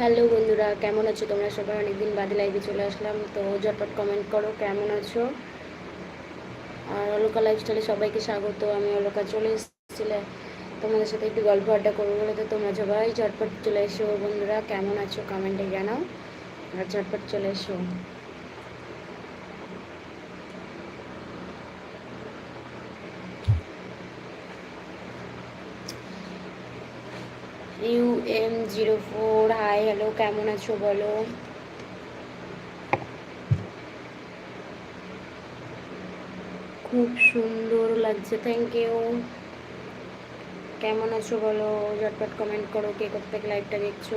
Hello বন্ধুরা, কেমন আছো তোমরা? সবাই অনেকদিন বাদে লাইভে চলে আসলাম, তো ঝটপট কমেন্ট করো, কেমন আছো? আর অলকা লাইফস্টাইলে সবাইকে স্বাগত, আমি অলকা চলে এসেছিলে তোমাদের সাথে একটু গল্প আড্ডা করব বলে তো তোমরা সবাই ঝটপট চলে এসো বন্ধুরা, কেমন আছো? কমেন্টে জানাও, আর ঝটপট চলে এসো। U M zero four hi hello কেমন আছো বলো? খুব সুন্দর লাগছে থ্যাংক ইউ কেমন আছো বলো? ঝটপট কমেন্ট করো, কে কোথা থেকে লাইভটা দেখছ?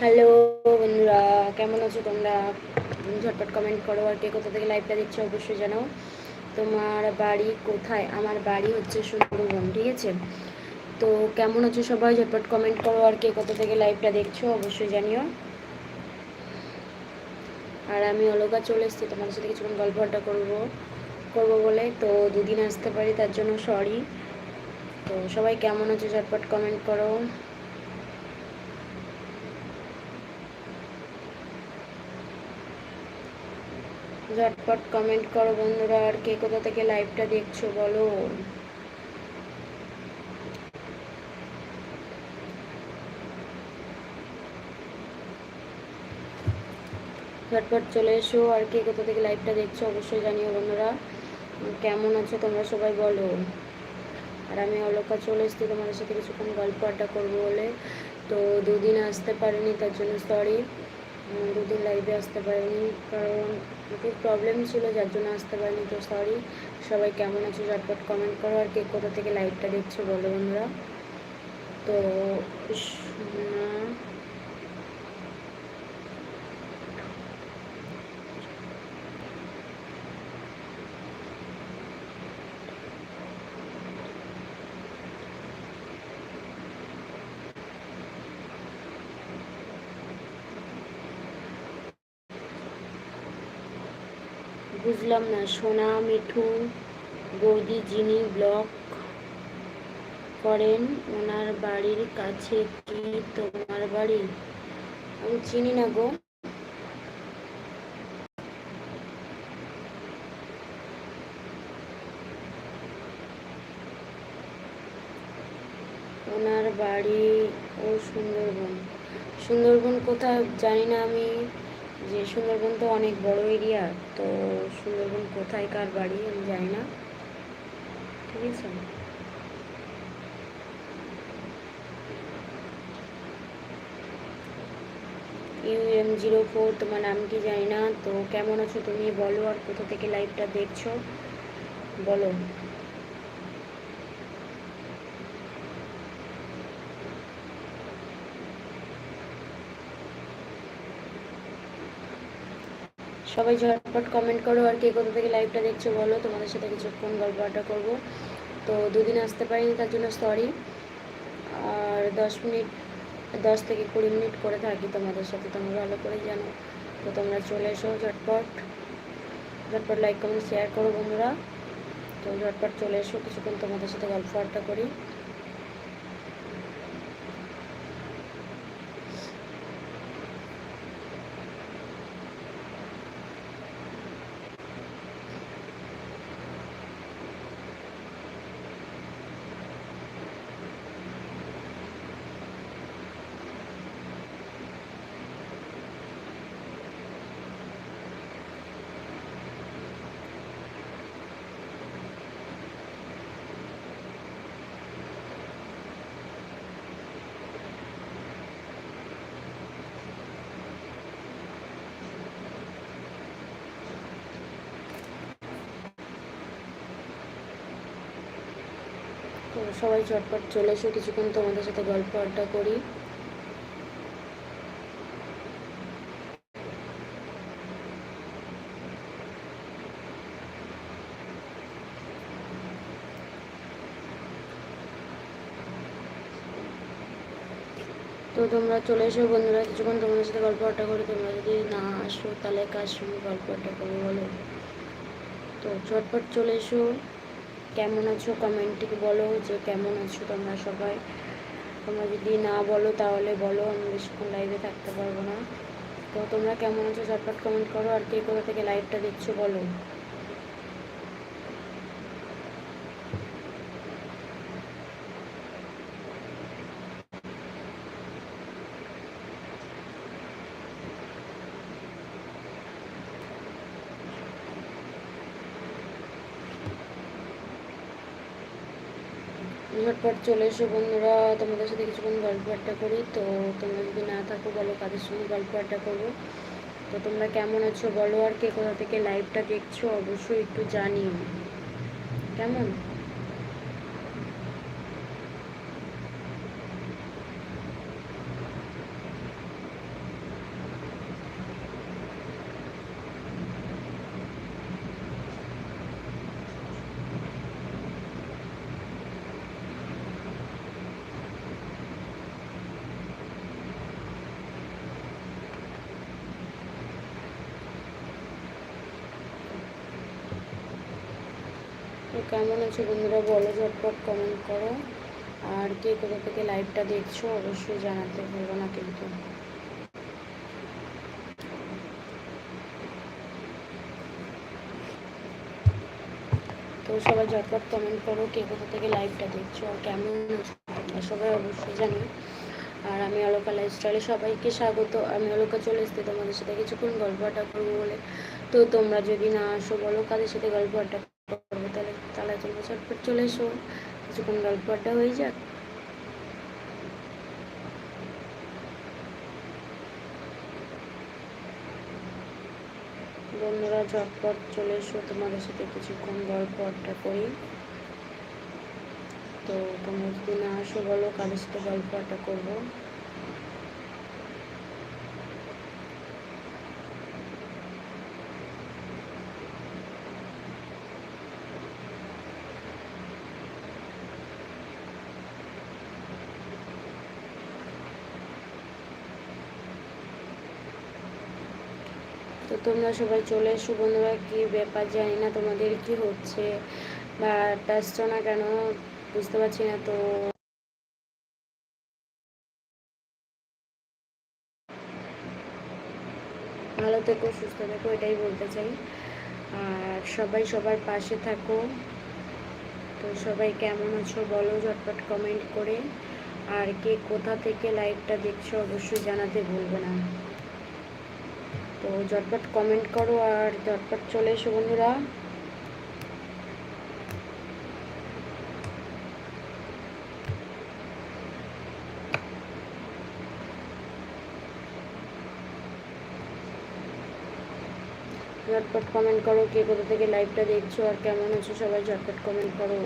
হ্যালো বন্ধুরা, কেমন আছো তোমরা? ঝটপট কমেন্ট করো আর কে কোথা থেকে লাইভটা দেখছ অবশ্যই জানাও। তোমার বাড়ি কোথায়? আমার বাড়ি হচ্ছে সুন্দরবন, ঠিক আছে? তো কেমন আছো সবাই? ঝটপট কমেন্ট করো আর কে কোথা থেকে লাইভটা দেখছ অবশ্যই জানিও। আর আমি অলকা চলে এসেছি, তোমাদের সাথে কিছুক্ষণ গল্প আড্ডা করব করব বলে। তো দুদিন আসতে পারি, তার জন্য সরি তো সবাই কেমন আছো? ঝটপট কমেন্ট করো। ঝটপট কমেন্ট করো বন্ধুরা, আর কে কোথা থেকে লাইভটা দেখছ বলো? ঝটপট চলে এসো, আর কে কোথা থেকে লাইভটা দেখছ অবশ্যই জানিও বন্ধুরা। কেমন আছো তোমরা সবাই বলো। আর আমি অলকা চলে এসেছি তোমাদের সাথে কিছুক্ষণ গল্প আড্ডা করব বলে। তো দুদিন আসতে পারিনি, তার জন্য সরি দুদিন লাইভে আসতে পারিনি, কারণ একটু প্রবলেম ছিল, যার জন্য আসতে পারিনি, তো সরি সবাই কেমন আছো ঝটপট কমেন্ট করো, আর কে কোথা থেকে লাইভটা দেখছ বলো বন্ধুরা। তো বুঝলাম না, সোনা মিঠু বৌদি যিনি ব্লগ করেন, ওনার বাড়ির কাছে কি তোমার বাড়ি? আমি চিনি না গো। ওনার বাড়ি ও সুন্দরবন। সুন্দরবন কোথায় জানি না আমি। যে সুন্দরবন তো অনেক বড় এরিয়া, তো সুন্দরবন কোথায় কার বাড়ি আমি জানি না। ঠিক আছে? ইউ এম জিরো ফোর তোমার নাম কি জানি না, তো কেমন আছো তুমি বলো আর কোথা থেকে লাইভটা দেখছ? বলো। সবাই ঝটপট কমেন্ট করো আর কে কোথা থেকে লাইভটা দেখছ বলো। তোমাদের সাথে কিছুক্ষণ গল্প আড্ডা করব। তো দুদিন আসতে পারিনি, তার জন্য সরি আর দশ মিনিট, দশ থেকে কুড়ি মিনিট করে থাকি তোমাদের সাথে, তোমরা ভালো করে জানো। তো তোমরা চলে এসো ঝটপট। ঝটপট লাইক কমেন্ট শেয়ার করো বন্ধুরা। তো ঝটপট চলে এসো, কিছুক্ষণ তোমাদের সাথে গল্প আড্ডা করি। সবাই চটপট চলে এসো কিছুক্ষণ তোমাদের সাথে গল্প আড্ডা করি। তো তোমরা চলে এসো বন্ধুরা, কিছুক্ষণ তোমাদের সাথে গল্প আড্ডা করে। তোমরা যদি না আসো, তাহলে কার সঙ্গে গল্প আড্ডা করব বলো? তো ঝটপট চলে এসো। কেমন আছো? কমেন্টে বলো যে কেমন আছো তোমরা সবাই। তোমরা যদি না বলো তাহলে বলো, আমি বেশিক্ষণ লাইভে থাকতে পারব না। তো তোমরা কেমন আছো? ঝটপট কমেন্ট করো। আর কে কোথা থেকে লাইভটা দেখছ বলো। ঝটপট চলে এসো বন্ধুরা, তোমাদের সাথে কিছুক্ষণ গল্প আড্ডা করি। তো তোমরা যদি না থাকো, বলো কাদের সঙ্গে গল্প আড্ডা করব। তো তোমরা কেমন আছো বলো, আর কে কোথা থেকে লাইভটা দেখছ, অবশ্যই একটু জানিও। কেমন? তো কেমন আছো বন্ধুরা? বলো, ঝটপট কমেন্ট করো। আর কে কোথা থেকে লাইভটা দেখছ, অবশ্যই জানাতে ভুলবো না কিন্তু। তো সবাই ঝটপট কমেন্ট করো, কে কোথা থেকে লাইভটা দেখছ আর কেমন আছো সবাই অবশ্যই জানি আর আমি অলকা লাইফস্টাইলে সবাইকে স্বাগত। আমি অলোকা চলে এসছি তোমাদের সাথে কিছুক্ষণ গল্প আড্ডা করব বলে। তো তোমরা যদি না আসো, বলো কাদের সাথে গল্প আড্ডা করব? তাহলে তোমরা চটপট চলে এসো। কিছুক্ষণ গল্প আড্ডা হয়ে যাক। বন্ধুরা, ঝটপট চলে এসো। তোমাদের সাথে কিছুক্ষণ গল্প আড্ডা করি। তো তোমরা যদি না আসো, বলো কাদের সাথে গল্প আড্ডা করব তো তোমরা সবাই চলে এসো বন্ধুরা, কি ব্যাপার জানি না তোমাদের কি হচ্ছে বা আসছো না কেন বুঝতে পারছি না তো। ভালো থেকো, সুস্থ থেকো, এটাই বলতে চাই। আর সবাই সবার পাশে থাকো। তো সবাই কেমন আছো বলো, ঝটপট কমেন্ট করে। আর কে কোথা থেকে লাইভটা দেখছ অবশ্যই জানাতে ভুলবে না। তো ঝটপট কমেন্ট করো আর ঝটপট চলে এসো বন্ধুরা। ঝটপট কমেন্ট করো কে কোথা থেকে লাইভটা দেখছ আর কেমন আছো সবাই ঝটপট কমেন্ট করো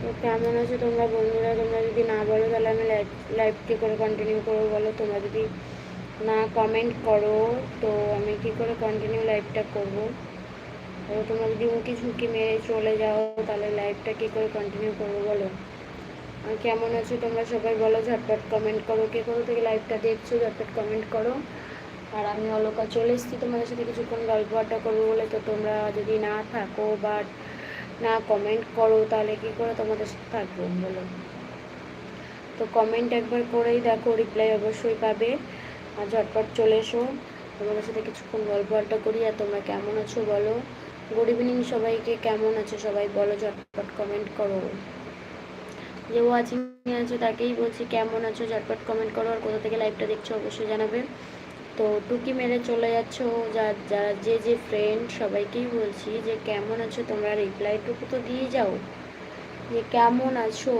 তো কেমন আছো তোমরা বন্ধুরা? তোমরা যদি না বলো, তাহলে আমি লাইভ কী করে কন্টিনিউ করব বলো? তোমরা যদি না কমেন্ট করো, তো আমি কী করে কন্টিনিউ লাইভটা করব? তো তোমরা যদি উঁকি ঝুঁকি মেরে চলে যাও, তাহলে লাইভটা কী করে কন্টিনিউ করব বলো? কেমন আছো তোমরা সবাই বলো? ঝটপট কমেন্ট করো। কে কোথা থেকে লাইভটা দেখছ, ঝটপট কমেন্ট করো। আর আমি অলকা চলে এসেছি তোমাদের সাথে কিছুক্ষণ গল্প আড্ডা করব বলে। তো তোমরা যদি না থাকো বা না কমেন্ট করো, তাহলে কি করে তোমাদের সাথে থাকব বলো? তো কমেন্ট একবার করেই দেখো রিপ্লাই অবশ্যই পাবে। আর ঝটপট চলে এসো। তোমাদের সাথে কিছুক্ষণ গল্প আড্ডা করি, আর তোমরা কেমন আছো বলো? গুড ইভিনিং সবাইকে, কেমন আছো সবাই বলো? ঝটপট কমেন্ট করো। যে ওয়াচিং আছো তাকেই বলছি, কেমন আছো? ঝটপট কমেন্ট করো। আর কোথা থেকে লাইভটা দেখছ অবশ্যই জানাবে। তো টুকি মেরে চলে যাচ্ছ যার যারা যে যে ফ্রেন্ড সবাইকেই বলছি যে কেমন আছো তোমরা? রিপ্লাইটুকু তো দিয়ে যাও। যে কেমন আছো?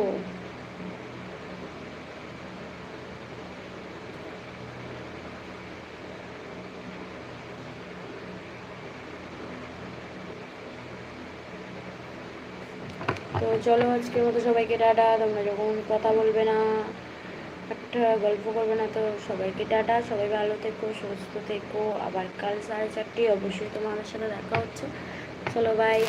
তো চলো আজকের মতো সবাইকে টাটা, তোমরা যখন কথা বলবে না। একটা গল্প করবে না তো। সবাইকে টাটা, সবাই ভালো থেকো, সুস্থ থেকো। আবার কাল সাড়ে চারটে অবশ্যই তোমার সাথে দেখা হচ্ছে। চলো বাই